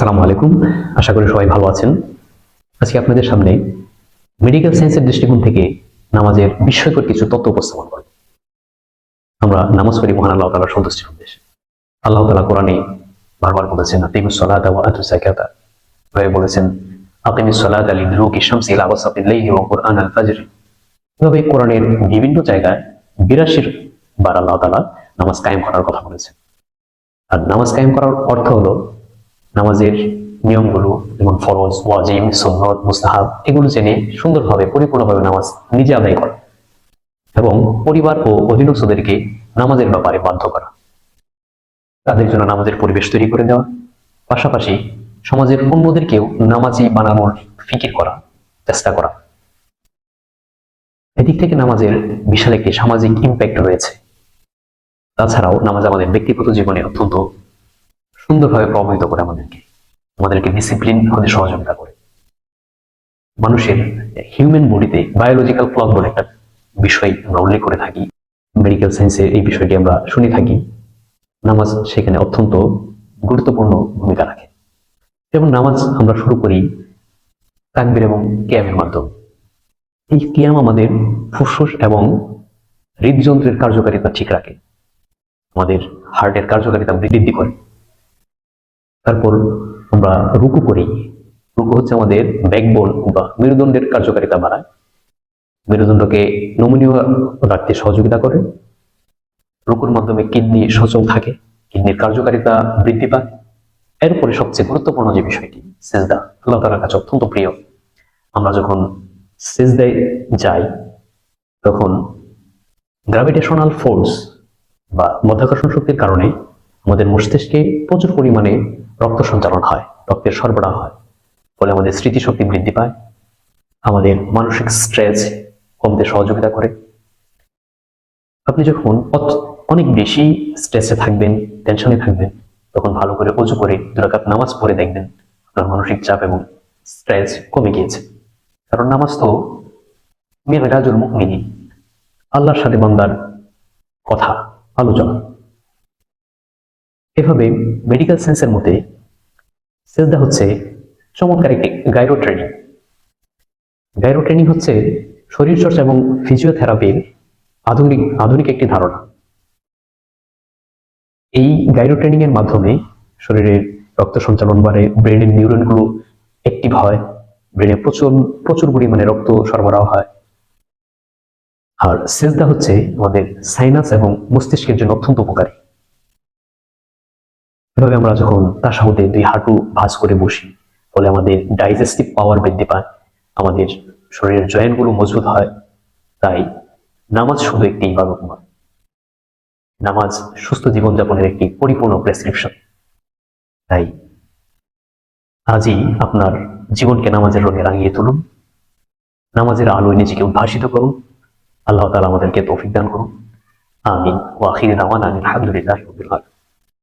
আসসালামু আলাইকুম। আশা করি সবাই ভালো আছেন। আজকে আপনাদের সামনে মেডিকেল সায়েন্সের দৃষ্টিকোণ থেকে নামাজের বিস্ময়কর কিছু তথ্য উপস্থাপন করব। আমরা নামাজ পড়ি মহান আল্লাহ তালার সন্তুষ্টির উদ্দেশ্যে আল্লাহ তালা কোরআনে বারবার বলেছেন, আতিমুস সালাত ওয়া আতু যাকাতা। ভাবে বলেছেন, আতিমুস সালাত আলি দ্রুকি শামসি ইলা ওয়াসাতিল লাইলি ওয়া কুরআন আল ফাজর। এভাবে কোরআনের বিভিন্ন জায়গায় বিরাশির বার আল্লাহ তালা নামাজ কায়েম করার কথা বলেছেন। আর নামাজ কায়েম করার অর্থ হলো নামাজের নিয়মগুলো যেমন ফরজ, ওয়াজিব, সুন্নত, মুস্তাহাব, এগুলো জেনে সুন্দরভাবে, পরিপূর্ণভাবে নামাজ নিজে আদায় করা এবং পরিবার ও অধীনস্থদেরকে নামাজের ব্যাপারে বাধ্য করা। তাদের জন্য নামাজের পরিবেশ তৈরি করে দেওয়া, পাশাপাশি সমাজের অন্যদেরকেও নামাজি বানানোর ফিকির করা, চেষ্টা করা। এদিক থেকে নামাজের বিশাল একটি সামাজিক ইম্প্যাক্ট রয়েছে। তাছাড়াও নামাজ আমাদের ব্যক্তিগত জীবনে অত্যন্ত সুন্দরভাবে প্রভাবিত করে আমাদেরকে। আমাদেরকে ডিসিপ্লিন হতে সহযোগিতা করে। মানুষের হিউম্যান বডিতে বায়োলজিক্যাল ক্লক বলে একটা বিষয় আমরা উল্লেখ করে থাকি। মেডিকেল সায়েন্সে এই বিষয়টি আমরা শুনে থাকি। নামাজ সেখানে অত্যন্ত গুরুত্বপূর্ণ ভূমিকা রাখে। যেমন নামাজ আমরা শুরু করি তাকবির এবং ক্যামের মাধ্যমে। এই কিয়াম আমাদের ফুসফুস এবং হৃদযন্ত্রের কার্যকারিতা ঠিক রাখে। আমাদের হার্টের কার্যকারিতা বৃদ্ধি করে। তারপর আমরা রুকু করি। রুকু হচ্ছে আমাদের ব্যাকবোন বা মেরুদণ্ডের কার্যকারিতা বাড়ায়। মেরুদণ্ডকে নমনীয় রাখতে সহযোগিতা করে। রুকুর মাধ্যমে কিডনি সচল থাকে, কিডনির কার্যকারিতা বৃদ্ধি পায়। এরপরে সবচেয়ে গুরুত্বপূর্ণ যে বিষয়টি, সেজদা, আল্লাহ তালার কাছে অত্যন্ত প্রিয়। আমরা যখন সেজদায় যাই, তখন গ্রাভিটেশনাল ফোর্স বা মধ্যাকর্ষণ শক্তির কারণে আমাদের মস্তিষ্কে প্রচুর পরিমাণে রক্ত সঞ্চালন হয়, রক্তের সরবরাহ হয়, ফলে আমাদের স্মৃতিশক্তি বৃদ্ধি পায়, আমাদের মানসিক স্ট্রেস কমতে সহযোগিতা করে। আপনি যখন অনেক বেশি স্ট্রেসে থাকবেন টেনশনে থাকবেন, তখন ভালো করে অজু করে দুরাকাত নামাজ পড়ে দেখবেন, আপনার মানসিক চাপ এবং স্ট্রেস কমে গিয়েছে। কারণ নামাজ তো মেরাজুল মুকমিনী আল্লাহর সাথে বান্দার কথা, আলোচনা। এভাবে মেডিকেল সায়েন্সের মতে সেজদা হচ্ছে চমৎকার একটি গাইরো ট্রেনিং গাইরো ট্রেনিং হচ্ছে শরীরচর্চা এবং ফিজিওথেরাপির আধুনিক আধুনিক একটি ধারণা। এই গাইরো ট্রেনিং এর মাধ্যমে শরীরের রক্ত সঞ্চালন বাড়ে, ব্রেনের নিউরনগুলো অ্যাক্টিভ হয়, ব্রেনে প্রচুর প্রচুর পরিমাণে রক্ত সরবরাহ হয়। আর সেজদা হচ্ছে আমাদের সাইনাস এবং মস্তিষ্কের জন্য অত্যন্ত উপকারী। এভাবে আমরা যখন তাসাহুদে দুই হাঁটু ভাঁজ করে বসি, ফলে আমাদের ডাইজেস্টিভ পাওয়ার বৃদ্ধি পায়, আমাদের শরীরের জয়েন্টগুলো মজবুত হয়, তাই নামাজ শুধু একটি ইবাদত নয়, নামাজ সুস্থ জীবনযাপনের একটি পরিপূর্ণ প্রেসক্রিপশন তাই আজই আপনার জীবনকে নামাজের রঙে রাঙিয়ে তুলুন, নামাজের আলোয় নিজেকে উদ্ভাসিত করুন, আল্লাহ তালা আমাদেরকে তৌফিক দান করুন। আমিন। ওয়াখির দাওয়ান আলহামদুলিল্লাহ।